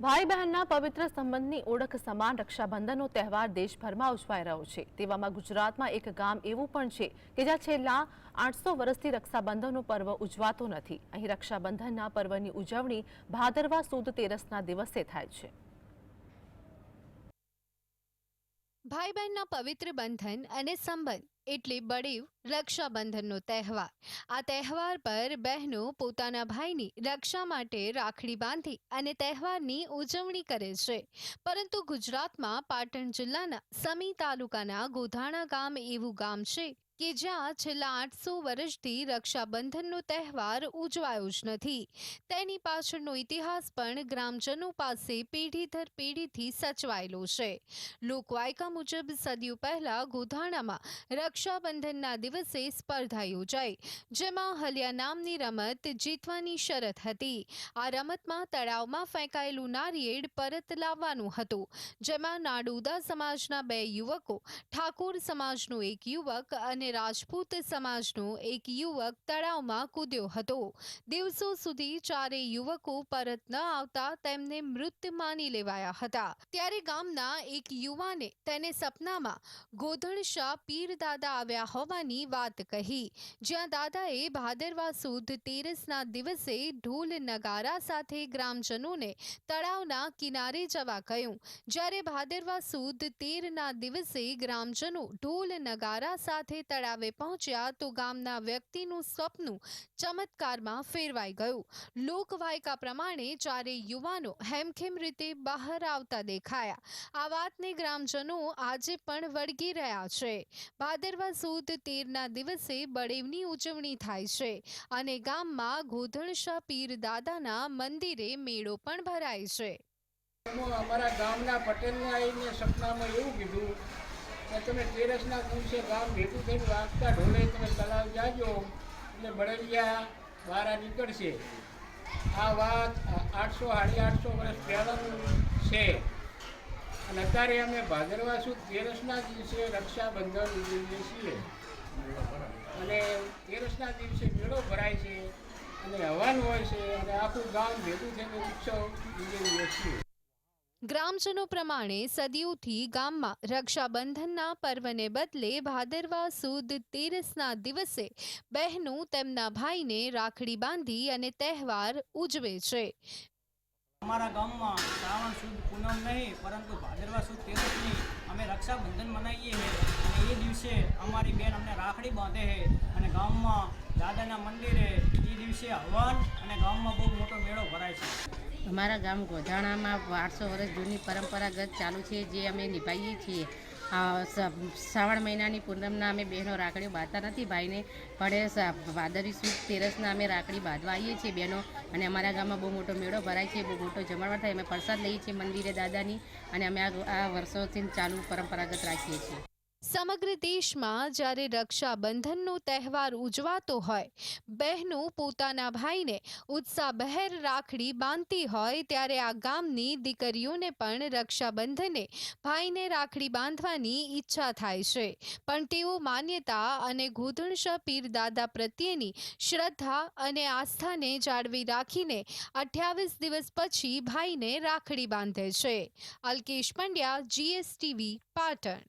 ભાઈ બહેનના પવિત્ર સંબંધની ઓળખ સમાન રક્ષાબંધનનો તહેવાર દેશભરમાં ઉજવાઈ રહ્યો છે. તેવામાં ગુજરાતમાં એક ગામ એવું પણ છે કે જ્યાં છેલ્લા આઠસો વર્ષથી રક્ષાબંધનનો પર્વ ઉજવાતો નથી. અહીં રક્ષાબંધનના પર્વની ઉજવણી ભાદરવા સુદ તેરસના દિવસે થાય છે. ભાઈ બહેનના પવિત્ર બંધન અને સંબંધ એટલે બળીવ રક્ષાબંધનનો તહેવાર. આ તહેવાર પર બહેનો પોતાના ભાઈની રક્ષા માટે રાખડી બાંધી અને તહેવારની ઉજવણી કરે છે. પરંતુ ગુજરાતમાં પાટણ જિલ્લાના સમી તાલુકાના ગોધાણા ગામ એવું ગામ છે કે જ્યાં છેલ્લા આઠસો વર્ષથી રક્ષાબંધનનો તહેવાર ઉજવાયો જ નથી. તેની પાછળનો ઇતિહાસ પણ ગ્રામજનો પાસે પેઢી દર પેઢીથી સચવાયેલો છે. લોકવાયકા મુજબ સદીઓ પહેલા ગોધાણામાં રક્ષાબંધનના દિવસે સ્પર્ધા યોજાઈ, જેમાં હલિયા નામની રમત જીતવાની શરત હતી. આ રમતમાં તળાવમાં ફેંકાયેલું નારિયેળ પરત લાવવાનું હતું, જેમાં નાડુદા સમાજના બે યુવકો, ઠાકોર સમાજનો એક યુવક અને રાજપૂત સમાજનો એક યુવક તળાવમાં કૂદ્યો હતો. દિવસો સુધી ચારે યુવકો પરત ન આવતા તેમને મૃત માની લેવાયા હતા. ત્યારે ગામના એક યુવાને તેને સપનામાં ગોધણ શાહ પીર દાદા આવ્યા હોવાની વાત કહી. જ્યાં દાદાએ ભાદરવા સુદ તેરસના દિવસે ઢોલ નગારા સાથે ગ્રામજનોને તળાવના કિનારે જવા કહ્યું. જ્યારે ભાદરવા સુદ તેરના દિવસે ગ્રામજનો ઢોલ નગારા સાથે તળાવે પહોંચ્યા તો ગામના વ્યક્તિનું સ્વપ્ન ચમત્કારમાં ફેરવાઈ ગયું. લોકવાયકા પ્રમાણે ચારે યુવાનો હેમખેમ રીતે બહાર આવતા દેખાયા. આ વાતને ગ્રામજનો આજે પણ વળગી રહ્યા છે. ભાદરવા સુદ તેરના દિવસે બળેવની ઉજવણી થાય છે અને ગામમાં ગોધણશા પીર દાદાના મંદિરે મેળો પણ ભરાય છે. અમારા ગામના પટેલને આવીને સપનામાં એવું કીધું તમે તેરસના દિવસે ગામ ભેગું થઈને વાગતા ઢોલે તમે તલાવ જાજો એટલે બળદિયા વારા નીકળશે. આ વાત આઠસો સાડી આઠસો વર્ષ પહેલાંનું છે. અને અત્યારે અમે ભાદરવા સુદ તેરસના દિવસે રક્ષાબંધન ઉજવીએ છીએ. અને તેરસના દિવસે મેળો ભરાય છે અને હવન હોય છે અને આખું ગામ ભેગું થઈને ઉત્સવ ઉજવીએ છીએ. ગ્રામજનો પ્રમાણે સદીઓથી ગામમાં રક્ષાબંધનના પર્વને બદલે ભાદરવા સુદ તેરસના દિવસે બહેનો તેમના ભાઈને રાખડી બાંધી અને તહેવાર ઉજવે છે. અમારા ગામમાં શ્રાવણ, સુદ, પૂનમ નહીં, પરંતુ ભાદરવા, સુદ, તેરસની અમે રક્ષાબંધન મનાવીએ છીએ. અને એ દિવસે અમારી બેન અમને રાખડી બાંધે છે. અને ગામમાં દાદાના મંદિરે એ દિવસે હવન અને ગામમાં બહુ મોટો મેળો ભરાય છે. અમારા ગામ ગોધાણામાં આઠસો વર્ષ જૂની પરંપરાગત ચાલુ છે, જે અમે નિભાવીએ છીએ. શ્રાવણ મહિનાની પૂનમના અમે બહેનો રાખડીઓ બાંધતા નથી. ભાઈને પડે ભાદરવી સુદ તેરસના અમે રાખડી બાંધવા આવીએ છીએ બહેનો. અને અમારા ગામમાં બહુ મોટો મેળો ભરાય છે, બહુ મોટો જમણવાર થાય અમે પ્રસાદ લઈએ છીએ મંદિરે દાદાની. અને અમે આ વર્ષોથી ચાલુ પરંપરાગત રાખીએ છીએ. સમગ્ર દેશમાં જ્યારે રક્ષાબંધનનો તહેવાર ઉજવાતો હોય, બહેનો પોતાના ભાઈને ઉત્સાહભેર રાખડી બાંધતી હોય, ત્યારે આ ગામની દીકરીઓને પણ રક્ષાબંધને ભાઈને રાખડી બાંધવાની ઈચ્છા થાય છે. પણ તેઓ માન્યતા અને ગોધણશાહ પીર દાદા પ્રત્યેની શ્રદ્ધા અને આસ્થાને જાળવી રાખીને અઠ્યાવીસ દિવસ પછી ભાઈને રાખડી બાંધે છે. અલ્કેશ પંડ્યા, જીએસટીવી, પાટણ.